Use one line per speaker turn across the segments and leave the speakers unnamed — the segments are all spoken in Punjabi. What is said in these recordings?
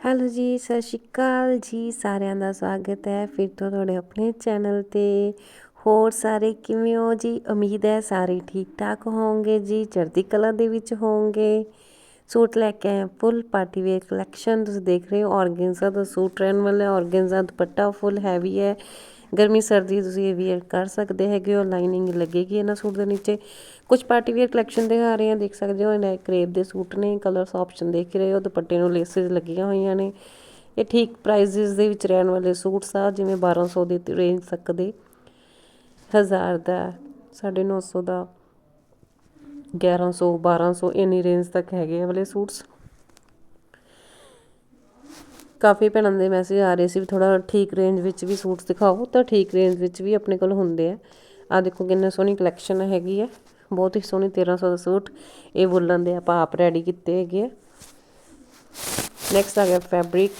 ਹੈਲੋ ਜੀ, ਸਤਿ ਸ਼੍ਰੀ ਅਕਾਲ ਜੀ, ਸਾਰਿਆਂ ਦਾ ਸਵਾਗਤ ਹੈ ਫਿਰ ਤੋਂ ਤੁਹਾਡੇ ਆਪਣੇ ਚੈਨਲ ਤੇ। ਹੋਰ ਸਾਰੇ ਕਿਵੇਂ ਹੋ ਜੀ? ਉਮੀਦ ਹੈ ਸਾਰੇ ਠੀਕ ਠਾਕ ਹੋਵੋਗੇ ਜੀ, ਚੜ੍ਹਦੀ ਕਲਾ ਦੇ ਵਿੱਚ ਹੋਵੋਗੇ। ਸੂਟ ਲੈ ਕੇ ਆਏ ਫੁੱਲ ਪਾਰਟੀ ਵੇਅਰ ਕਲੈਕਸ਼ਨ ਤੁਸੀਂ ਦੇਖ ਰਹੇ ਹੋ, ਔਰਗੈਂਜ਼ਾ ਦਾ ਸੂਟ ਰਹਿਣ ਵਾਲਾ ਔਰਗੈਂਜ਼ਾ ਦੁਪੱਟਾ ਫੁੱਲ ਹੈਵੀ ਹੈ। ਗਰਮੀ ਸਰਦੀ ਤੁਸੀਂ ਇਹ ਵੇਅਰ ਕਰ ਸਕਦੇ ਹੈਗੇ ਹੋ ਲਾਈਨਿੰਗ ਲੱਗੇਗੀ ਇਹਨਾਂ ਸੂਟ ਦੇ ਨੀਚੇ। ਕੁਝ ਪਾਰਟੀ ਵੀਅਰ ਕਲੈਕਸ਼ਨ ਦਿਖਾ ਰਹੇ ਹਾਂ, ਦੇਖ ਸਕਦੇ ਹੋ, ਇਹਨਾਂ ਕਰੇਪ ਦੇ ਸੂਟ ਨੇ ਕਲਰਸ ਆਪਸ਼ਨ ਦੇਖ ਰਹੇ ਹੋ, ਦੁਪੱਟੇ ਨੂੰ ਲੇਸਿਸ ਲੱਗੀਆਂ ਹੋਈਆਂ ਨੇ। ਇਹ ਠੀਕ ਪ੍ਰਾਈਸਿਸ ਦੇ ਵਿੱਚ ਰਹਿਣ ਵਾਲੇ ਸੂਟਸ ਆ, ਜਿਵੇਂ 1200 ਦੇ ਰੇਂਜ ਤੱਕ ਦੇ। 1000 ਦਾ 950 ਦਾ 1100 1200 ਇੰਨੀ ਰੇਂਜ ਤੱਕ ਹੈਗੇ ਆ ਵਾਲੇ ਸੂਟਸ। ਕਾਫੀ ਭੈਣਾਂ ਦੇ ਮੈਸੇਜ ਆ ਰਹੇ ਸੀ ਵੀ ਥੋੜਾ ਠੀਕ ਰੇਂਜ ਵਿੱਚ ਵੀ ਸੂਟਸ ਦਿਖਾਓ, ਤਾਂ ਠੀਕ ਰੇਂਜ ਵਿੱਚ ਵੀ ਆਪਣੇ ਕੋਲ ਹੁੰਦੇ ਆ। ਆ ਦੇਖੋ ਕਿੰਨਾ ਸੋਹਣੀ ਕਲੈਕਸ਼ਨ ਹੈਗੀ ਹੈ ਬਹੁਤ ਹੀ ਸੋਹਣੀ 1300 ਦਾ ਸੂਟ ਇਹ ਵੁਲਨ ਦੇ ਆਪਾਂ ਆਪ ਰੈਡੀ ਕੀਤੇ ਹੈਗੇ ਆ। ਨੈਕਸਟ ਆ ਗਿਆ ਫੈਬਰਿਕ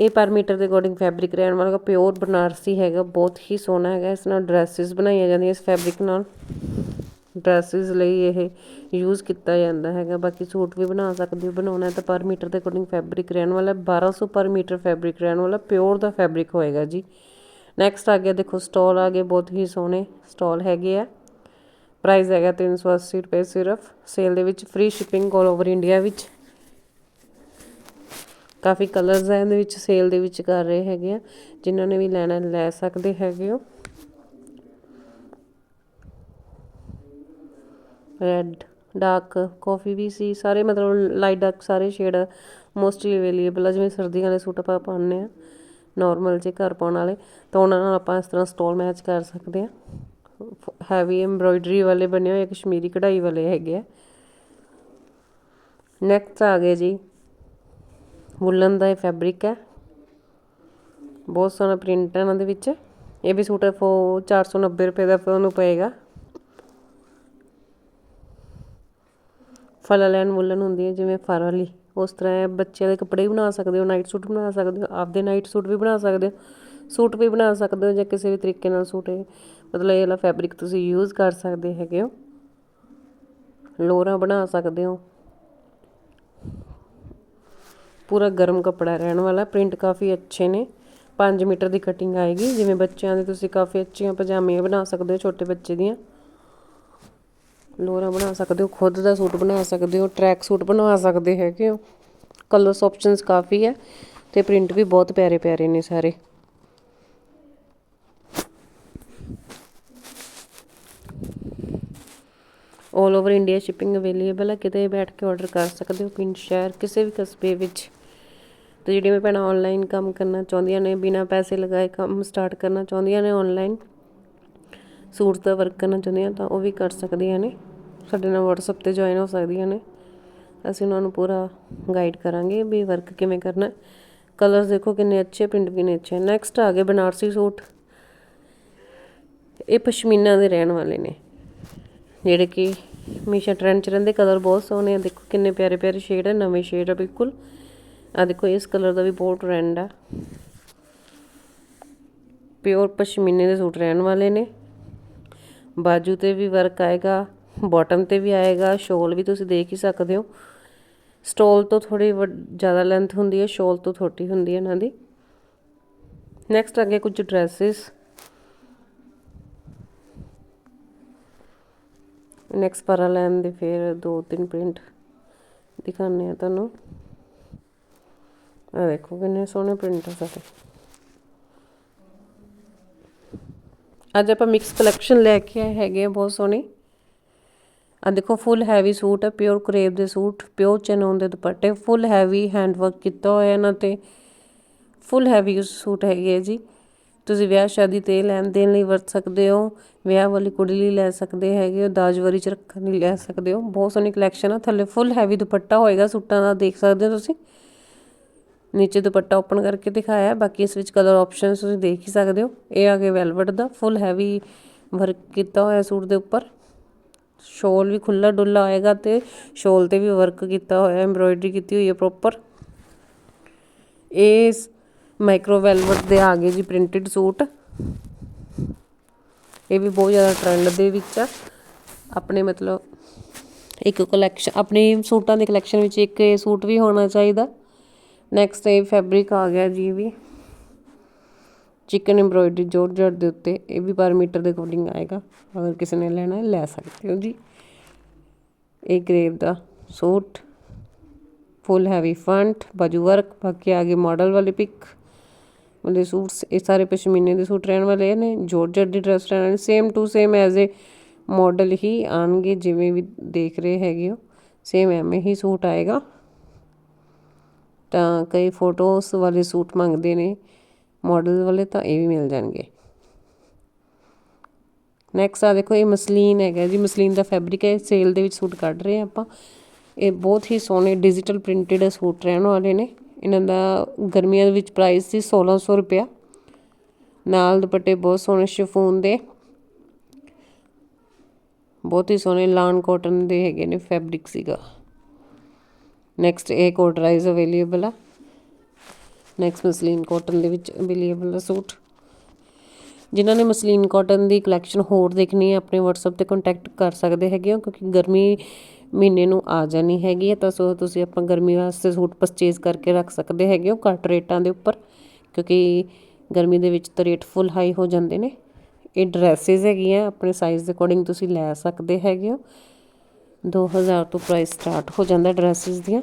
ਇਹ ਪਰ ਮੀਟਰ ਦੇ ਅਕੋਰਡਿੰਗ ਫੈਬਰਿਕ ਰਹਿਣ ਵਾਲਾ ਪਿਓਰ ਬਨਾਰਸੀ ਹੈਗਾ, ਬਹੁਤ ਹੀ ਸੋਹਣਾ ਹੈਗਾ, ਇਸ ਨਾਲ ਡਰੈਸਸ ਬਣਾਈਆਂ ਜਾਂਦੀਆਂ ਇਸ ਫੈਬਰਿਕ ਨਾਲ। ਡਰੈਸਿਸ ਲਈ ਇਹ ਯੂਜ਼ ਕੀਤਾ ਜਾਂਦਾ ਹੈਗਾ। ਬਾਕੀ ਸੂਟ ਵੀ ਬਣਾ ਸਕਦੇ ਹੋ, ਬਣਾਉਣਾ ਤਾਂ ਪਰ ਮੀਟਰ ਦੇ ਅਕੋਰਡਿੰਗ ਫੈਬਰਿਕ ਰਹਿਣ ਵਾਲਾ 1200 ਪਰ ਮੀਟਰ ਫੈਬਰਿਕ ਰਹਿਣ ਵਾਲਾ ਪਿਓਰ ਦਾ ਫੈਬਰਿਕ ਹੋਏਗਾ ਜੀ। ਨੈਕਸਟ ਆ ਗਿਆ, ਦੇਖੋ ਸਟਾਲ ਆ ਗਏ, ਬਹੁਤ ਹੀ ਸੋਹਣੇ ਸਟਾਲ ਹੈਗੇ ਆ। ਪ੍ਰਾਈਸ ਹੈਗਾ 380 ਰੁਪਏ ਸਿਰਫ ਸੇਲ ਦੇ ਵਿੱਚ free shipping all over India ਵਿੱਚ। ਕਾਫੀ ਕਲਰਸ ਹੈ ਇਹਦੇ ਵਿੱਚ ਸੇਲ ਦੇ ਵਿੱਚ ਕਰ ਰਹੇ ਹੈਗੇ ਆ। ਜਿਨ੍ਹਾਂ ਨੇ ਵੀ ਲੈਣਾ, ਲੈ ਸਕਦੇ ਹੈਗੇ ਹੋ। ਰੈੱਡ ਡਾਰਕ ਕੌਫੀ ਵੀ ਸੀ, ਸਾਰੇ ਮਤਲਬ ਲਾਈਟ ਡਾਰਕ ਸਾਰੇ ਸ਼ੇਡ ਮੋਸਟਲੀ ਅਵੇਲੇਬਲ ਆ, ਜਿਵੇਂ ਸਰਦੀਆਂ ਵਾਲੇ ਸੂਟ ਆਪਾਂ ਪਾਉਂਦੇ ਆ ਨਾਰਮਲ ਜੇ ਘਰ ਪਾਉਣ ਵਾਲੇ, ਤਾਂ ਉਹਨਾਂ ਨਾਲ ਆਪਾਂ ਇਸ ਤਰ੍ਹਾਂ ਸਟੋਲ ਮੈਚ ਕਰ ਸਕਦੇ ਆ ਹੈਵੀ ਐਮਬ੍ਰੋਇਡਰੀ ਵਾਲੇ ਬਣੇ ਹੋਏ ਕਸ਼ਮੀਰੀ ਕਢਾਈ ਵਾਲੇ ਹੈਗੇ ਆ। ਨੈਕਸਟ ਆ ਗਏ ਜੀ। ਵੁਲਨ ਦਾ ਇਹ ਫੈਬਰਿਕ ਹੈ। ਬਹੁਤ ਸੋਹਣਾ ਪ੍ਰਿੰਟ ਹੈ ਇਹਨਾਂ ਦੇ ਵਿੱਚ। ਇਹ ਵੀ ਸੂਟ ਫੋ 490 ਰੁਪਏ ਦਾ ਤੁਹਾਨੂੰ ਪਏਗਾ। ਫਲਾ ਲੈਣ ਵੁਲਨ ਹੁੰਦੀ ਹੈ ਜਿਵੇਂ ਫਰ ਵਾਲੀ। ਉਸ ਤਰ੍ਹਾਂ ਬੱਚਿਆਂ ਦੇ ਕੱਪੜੇ ਵੀ ਬਣਾ ਸਕਦੇ ਹੋ ਨਾਈਟ ਸੂਟ ਬਣਾ ਸਕਦੇ ਹੋ, ਆਪਦੇ ਨਾਈਟ ਸੂਟ ਵੀ ਬਣਾ ਸਕਦੇ ਹੋ, ਸੂਟ ਵੀ ਬਣਾ ਸਕਦੇ ਹੋ, ਜਾਂ ਕਿਸੇ ਵੀ ਤਰੀਕੇ ਨਾਲ ਸੂਟ ਮਤਲਬ ਇਹ ਵਾਲਾ ਫੈਬਰਿਕ ਤੁਸੀਂ ਯੂਜ਼ ਕਰ ਸਕਦੇ ਹੈਗੇ ਹੋ। ਲੋਰਾ ਬਣਾ ਸਕਦੇ ਹੋ। ਪੂਰਾ ਗਰਮ ਕੱਪੜਾ ਰਹਿਣ ਵਾਲਾ ਪ੍ਰਿੰਟ ਕਾਫੀ ਅੱਛੇ ਨੇ। 5 ਮੀਟਰ ਦੀ ਕਟਿੰਗ ਆਏਗੀ, ਜਿਵੇਂ ਬੱਚਿਆਂ ਦੇ ਤੁਸੀਂ ਕਾਫੀ ਅੱਛੀਆਂ ਪਜਾਮੀਆਂ ਬਣਾ ਸਕਦੇ ਹੋ, ਛੋਟੇ ਬੱਚੇ ਦੀਆਂ। ਲੋਰਾ ਬਣਾ ਸਕਦੇ ਹੋ, ਖੁਦ ਦਾ ਸੂਟ ਬਣਾ ਸਕਦੇ ਹੋ ਟਰੈਕ ਸੂਟ ਬਣਾ ਸਕਦੇ ਹੈਗੇ ਹੋ। ਕਲਰਸ ਆਪਸ਼ਨਸ ਕਾਫੀ ਹੈ ਤੇ ਪ੍ਰਿੰਟ ਵੀ ਬਹੁਤ ਪਿਆਰੇ ਪਿਆਰੇ ਨੇ ਸਾਰੇ। All over India shipping available ਹੈ, ਕਿਤੇ ਬੈਠ ਕੇ ਆਰਡਰ ਕਰ ਸਕਦੇ ਹੋ, ਪਿੰਡ, ਸ਼ਹਿਰ, ਕਿਸੇ ਵੀ ਕਸਬੇ ਵਿੱਚ। ਤੇ ਜਿਹੜੀਆਂ ਮੈਂ ਭੈਣਾਂ ਆਨਲਾਈਨ ਕੰਮ ਕਰਨਾ ਚਾਹੁੰਦੀਆਂ ਨੇ, ਬਿਨਾ ਪੈਸੇ ਲਗਾਏ ਕੰਮ ਸਟਾਰਟ ਕਰਨਾ ਚਾਹੁੰਦੀਆਂ ਨੇ ਆਨਲਾਈਨ ਸੂਟ ਦਾ ਵਰਕ ਕਰਨਾ ਚਾਹੁੰਦੀਆਂ ਤਾਂ ਉਹ ਵੀ ਕਰ ਸਕਦੀਆਂ ਨੇ। ਸਾਡੇ ਨਾਲ WhatsApp ਤੇ ਜੁਆਇਨ ਹੋ ਸਕਦੀਆਂ ਨੇ। ਅਸੀਂ ਉਹਨਾਂ ਨੂੰ ਪੂਰਾ ਗਾਈਡ ਕਰਾਂਗੇ ਵੀ ਵਰਕ ਕਿਵੇਂ ਕਰਨਾ ਕਲਰਸ ਦੇਖੋ ਕਿੰਨੇ ਅੱਛੇ ਪ੍ਰਿੰਟ ਕਿੰਨੇ ਅੱਛੇ ਨੈਕਸਟ ਆ ਗਏ ਬਨਾਰਸੀ ਸੂਟ। ਇਹ ਪਸ਼ਮੀਨਾ ਦੇ ਰਹਿਣ ਵਾਲੇ ਨੇ। ਜਿਹੜੇ ਕਿ ਹਮੇਸ਼ਾ ਟ੍ਰੈਂਡ 'ਚ ਰਹਿੰਦੇ ਕਲਰ ਬਹੁਤ ਸੋਹਣੇ ਆ। ਦੇਖੋ ਕਿੰਨੇ ਪਿਆਰੇ ਪਿਆਰੇ ਸ਼ੇਡ ਹੈ ਨਵੇਂ ਸ਼ੇਡ ਆ, ਬਿਲਕੁਲ। ਆ ਦੇਖੋ, ਇਸ ਕਲਰ ਦਾ ਵੀ ਬਹੁਤ ਟ੍ਰੈਂਡ ਆ। ਪਿਓਰ ਪਸ਼ਮੀਨੇ ਦੇ ਸੂਟ ਰਹਿਣ ਵਾਲੇ ਨੇ। ਬਾਜੂ ਤੇ ਵੀ ਵਰਕ ਆਏਗਾ ਬਾਟਮ ਤੇ ਵੀ ਆਏਗਾ ਸ਼ੋਲ ਵੀ ਤੁਸੀਂ ਦੇਖ ਹੀ ਸਕਦੇ ਹੋ। ਸਟੋਲ ਤੋਂ ਥੋੜੀ ਜ਼ਿਆਦਾ ਲੈਂਥ ਹੁੰਦੀ ਹੈ ਸ਼ੋਲ ਤੋਂ ਛੋਟੀ ਹੁੰਦੀ ਹੈ ਇਹਨਾਂ ਦੀ। ਨੈਕਸਟ ਅੱਗੇ ਕੁਝ ਡਰੈਸਸ ਨੈਕਸਟ ਪਰਾ ਲੈਣ ਦੇ ਫਿਰ ਦੋ ਤਿੰਨ ਪ੍ਰਿੰਟ ਦਿਖਾਣੇ ਆ ਤੁਹਾਨੂੰ। ਆ ਦੇਖੋ ਕਿੰਨੇ ਸੋਹਣੇ ਪ੍ਰਿੰਟ ਆ ਸਾਡੇ। ਅੱਜ ਆਪਾਂ ਮਿਕਸ ਕਲੈਕਸ਼ਨ ਲੈ ਕੇ ਆਏ ਹੈਗੇ ਆ, ਬਹੁਤ ਸੋਹਣੇ। ਆ ਦੇਖੋ ਫੁੱਲ ਹੈਵੀ ਸੂਟ ਹੈ ਪਿਓਰ ਕਰੇਪ ਦੇ ਸੂਟ ਪਿਓਰ ਚਨੋਨ ਦੇ ਦੁਪੱਟੇ ਫੁੱਲ ਹੈਵੀ ਹੈਂਡ ਵਰਕ ਕੀਤਾ ਹੋਇਆ ਇਹਨਾਂ ਤੇ। ਫੁੱਲ ਹੈਵੀ ਸੂਟ ਹੈਗੇ ਆ ਜੀ। ਤੁਸੀਂ ਵਿਆਹ ਸ਼ਾਦੀ ਤੇ ਲੈਣ ਦੇਣ ਲਈ ਵਰਤ ਸਕਦੇ ਹੋ, ਵਿਆਹ ਵਾਲੀ ਕੁੜੀ ਲਈ ਲੈ ਸਕਦੇ ਹੈਗੇ ਹੋ ਦਾਜਵਰੀ ਚ ਰੱਖਣ ਲਈ ਲੈ ਸਕਦੇ ਹੋ। ਬਹੁਤ ਸੋਹਣੀ ਕਲੈਕਸ਼ਨ ਆ, ਥੱਲੇ ਫੁੱਲ ਹੈਵੀ ਦੁਪੱਟਾ ਹੋਏਗਾ, ਸੂਟਾਂ ਦਾ ਦੇਖ ਸਕਦੇ ਹੋ ਤੁਸੀਂ। ਨੀਚੇ ਦੁਪੱਟਾ ਓਪਨ ਕਰਕੇ ਦਿਖਾਇਆ। ਬਾਕੀ ਇਸ ਵਿੱਚ ਕਲਰ ਆਪਸ਼ਨਸ ਤੁਸੀਂ ਦੇਖ ਹੀ ਸਕਦੇ ਹੋ। ਇਹ ਆ ਗਿਆ ਵੈਲਵਟ ਦਾ ਫੁੱਲ ਹੈਵੀ ਵਰਕ ਕੀਤਾ ਹੋਇਆ ਸੂਟ ਦੇ ਉੱਪਰ। ਸ਼ੋਲ ਵੀ ਖੁੱਲਾ ਡੁੱਲਾ ਆਏਗਾ ਤੇ ਸ਼ੋਲ ਤੇ ਵੀ ਵਰਕ ਕੀਤਾ ਹੋਇਆ ਐਮਬ੍ਰੋਇਡਰੀ ਕੀਤੀ ਹੋਈ ਹੈ ਪ੍ਰੋਪਰ ਇਹ ਮਾਈਕਰੋ ਵੈਲਵਟ ਦੇ ਆ ਗਏ ਜੀ ਪ੍ਰਿੰਟਡ ਸੂਟ। ਇਹ ਵੀ ਬਹੁਤ ਜ਼ਿਆਦਾ ਟ੍ਰੈਂਡ ਦੇ ਵਿੱਚ ਆ। ਆਪਣੇ ਮਤਲਬ ਇੱਕ ਕਲੈਕਸ਼ਨ ਆਪਣੇ ਸੂਟਾਂ ਦੇ ਕਲੈਕਸ਼ਨ ਵਿੱਚ ਇੱਕ ਇਹ ਸੂਟ ਵੀ ਹੋਣਾ ਚਾਹੀਦਾ। ਨੈਕਸਟ ਇਹ ਫੈਬਰਿਕ ਆ ਗਿਆ ਜੀ ਇਹ ਵੀ ਚਿਕਨ ਐਮਬ੍ਰੋਇਡਰੀ ਜੋਰਜਟ ਦੇ ਉੱਤੇ। ਇਹ ਵੀ ਪਰ ਮੀਟਰ ਦੇ ਅਕੋਰਡਿੰਗ ਆਏਗਾ। ਅਗਰ ਕਿਸੇ ਨੇ ਲੈਣਾ ਲੈ ਸਕਦੇ ਹੋ ਜੀ। ਇਹ ਗ੍ਰੇਵ ਦਾ ਸੂਟ। ਫੁੱਲ ਹੈਵੀ ਫਰੰਟ ਬਾਜੂ ਵਰਕ ਬਾਕੀ ਆਗੇ ਮਾਡਲ ਵਾਲੇ ਪਿਕ ਵਾਲੇ ਸੂਟਸ, ਇਹ ਸਾਰੇ ਪਸ਼ਮੀਨੇ ਦੇ ਸੂਟ ਰਹਿਣ ਵਾਲੇ ਨੇ ਜੋਰਜਟ ਦੀ ਡਰੈਸ ਰਹਿਣ ਵਾਲੀ। Same to same as a model ਹੀ ਆਣਗੇ, ਜਿਵੇਂ ਵੀ ਦੇਖ ਰਹੇ ਹੈਗੇ ਹੋ। ਸੇਮ ਐਵੇਂ ਹੀ ਸੂਟ ਆਏਗਾ। ਤਾਂ ਕਈ ਫੋਟੋਸ ਵਾਲੇ ਸੂਟ ਮੰਗਦੇ ਨੇ ਮਾਡਲ ਵਾਲੇ ਤਾਂ ਇਹ ਵੀ ਮਿਲ ਜਾਣਗੇ। ਨੈਕਸਟ ਆ ਦੇਖੋ, ਇਹ ਮਸਲੀਨ ਹੈਗਾ ਜੀ, ਮਸਲੀਨ ਦਾ ਫੈਬਰਿਕ ਹੈ ਸੇਲ ਦੇ ਵਿੱਚ ਸੂਟ ਕੱਢ ਰਹੇ ਆ ਆਪਾਂ। ਇਹ ਬਹੁਤ ਹੀ ਸੋਹਣੇ ਡਿਜੀਟਲ ਪ੍ਰਿੰਟਡ ਸੂਟ ਰਹਿਣ ਵਾਲੇ ਨੇ। ਇਹਨਾਂ ਦਾ ਗਰਮੀਆਂ ਦੇ ਵਿੱਚ ਪ੍ਰਾਈਸ ਸੀ 1600 ਰੁਪਿਆ ਨਾਲ ਦੁਪੱਟੇ ਬਹੁਤ ਸੋਹਣੇ ਸ਼ਿਫੋਨ ਦੇ। ਬਹੁਤ ਹੀ ਸੋਹਣੇ ਲਾਨ ਕਾਟਨ ਦੇ ਹੈਗੇ ਨੇ ਫੈਬਰਿਕ ਸੀਗਾ। ਨੈਕਸਟ ਇਹ ਕੋਟਰਾਈਜ਼ ਅਵੇਲੇਬਲ ਆ। ਨੈਕਸਟ ਮਸਲੀਨ ਕਾਟਨ ਦੇ ਵਿੱਚ ਅਵੇਲੇਬਲ ਆ ਸੂਟ। ਜਿਨ੍ਹਾਂ ਨੇ ਮਸਲੀਨ ਕਾਟਨ ਦੀ ਕਲੈਕਸ਼ਨ ਹੋਰ ਦੇਖਣੀ ਹੈ, ਆਪਣੇ WhatsApp ਤੇ ਕੰਟੈਕਟ ਕਰ ਸਕਦੇ ਹੈਗੇ ਹੋ, ਕਿਉਂਕਿ ਗਰਮੀ ਮਹੀਨੇ ਨੂੰ ਆ ਜਾਣੀ ਹੈਗੀ ਹੈ, ਤਾਂ ਸੋ ਤੁਸੀਂ ਆਪਾਂ ਗਰਮੀ ਵਾਸਤੇ ਸੂਟ ਪਰਚੇਜ਼ ਕਰਕੇ ਰੱਖ ਸਕਦੇ ਹੈਗੇ ਹੋ, ਘੱਟ ਰੇਟਾਂ ਦੇ ਉੱਪਰ, ਕਿਉਂਕਿ ਗਰਮੀ ਦੇ ਵਿੱਚ ਤਾਂ ਰੇਟ ਫੁੱਲ ਹਾਈ ਹੋ ਜਾਂਦੇ ਨੇ। ਇਹ ਡਰੈਸਿਸ ਹੈਗੀਆਂ, ਆਪਣੇ ਸਾਈਜ਼ ਦੇ ਅਕੋਰਡਿੰਗ ਤੁਸੀਂ ਲੈ ਸਕਦੇ ਹੈਗੇ ਹੋ। 2000 ਤੋਂ ਪ੍ਰਾਈਸ ਸਟਾਰਟ ਹੋ ਜਾਂਦਾ ਡਰੈਸਿਸ ਦੀਆਂ।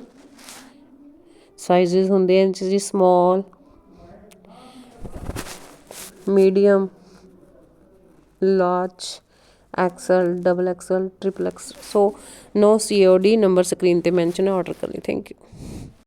ਸਾਈਜ਼ਸ ਹੁੰਦੇ ਆ ਜੀ small medium large XL double XL triple XL so no COD number screen ਤੇ ਮੈਂਸ਼ਨ ਹੈ ਆਰਡਰ ਕਰ ਲਈ ਥੈਂਕ ਯੂ